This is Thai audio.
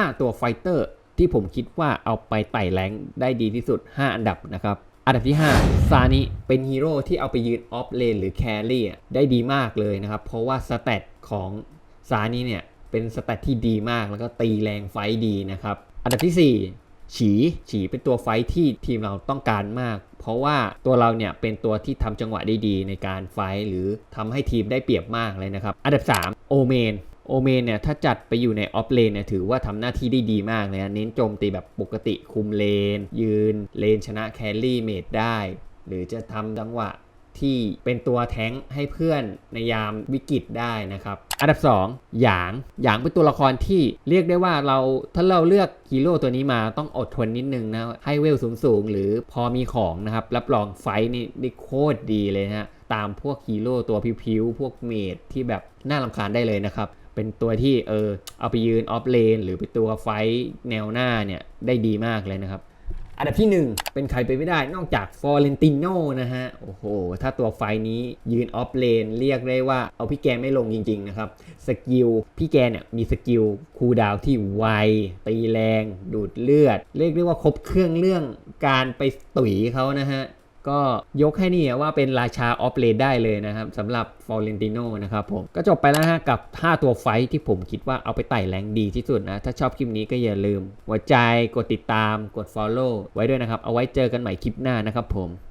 5 ตัวไฟเตอร์ที่ผมคิดว่าเอาไปไต่แรงได้ดีที่สุด 5 อันดับนะครับ อันดับที่ 5 ซานิเป็นฮีโร่ที่เอาไปยืนออฟเลนหรือแครี่ได้ดีมากเลยนะครับ เพราะว่าสเตตของซานิเนี่ยเป็นสเตตที่ดีมากแล้วก็ตีแรงไฟดีนะครับ อันดับที่ 4 ฉีฉีเป็นตัวไฟที่ทีมเราต้องการมาก เพราะว่าตัวเราเนี่ยเป็นตัวที่ทำจังหวะได้ดีในการไฟหรือทำให้ทีมได้เปรียบมากเลยนะครับ อันดับ 3 โอเมน โอเมนเนี่ยถ้าจัดไปอยู่ในออฟเลนเนี่ยถือว่าทำหน้าที่ได้ดีมากเลยนะเน้นโจมตีแบบปกติคุมเลน ยืนเลนชนะแครี่เมดได้ หรือจะทำจังหวะที่เป็นตัวแท้งให้เพื่อนในยามวิกฤตได้นะครับ อันดับ 2 หยาง หยางเป็นตัวละครที่เรียกได้ว่าเราถ้าเราเลือกฮีโร่ตัวนี้มาต้องอดทนนิดนึงนะ ให้เวลสูงๆ หรือพอมีของนะครับ รับรองไฟนี่ได้โคตรดีเลยนะฮะ ตามพวกฮีโร่ตัวพิวๆพวกเมดที่แบบน่ารำคาญได้เลยนะครับ เป็นตัวที่เออเอาไปยืนออฟเลนหรือเป็นตัวไฟท์แนวหน้าเนี่ยได้ดีมากเลยนะครับ อันดับที่ 1 เป็นใครไปไม่ได้นอกจากฟอร์เรนติโนนะฮะ โอ้โห ถ้าตัวไฟนี้ยืนออฟเลนเรียกได้ว่าเอาพี่แกไม่ลงจริง ๆ นะครับ สกิลพี่แกเนี่ยมีสกิลคูลดาวที่ไวตีแรง ดูดเลือด เรียกได้ว่าครบเครื่องเรื่องการไปตุ๋ยเขานะฮะ ก็ยกให้นี่ว่าเป็นราชาออฟเลนได้เลยนะครับสำหรับฟอร์เรนติโนนะครับผม ก็จบไปแล้วฮะกับ 5 ตัวไฟท์ที่ผมคิดว่าเอาไปไต่แรงดีที่สุดนะ ถ้าชอบคลิปนี้ก็อย่าลืมหัวใจกดติดตามกด Follow ไว้ด้วยนะครับ เอาไว้เจอกันใหม่คลิปหน้านะครับผม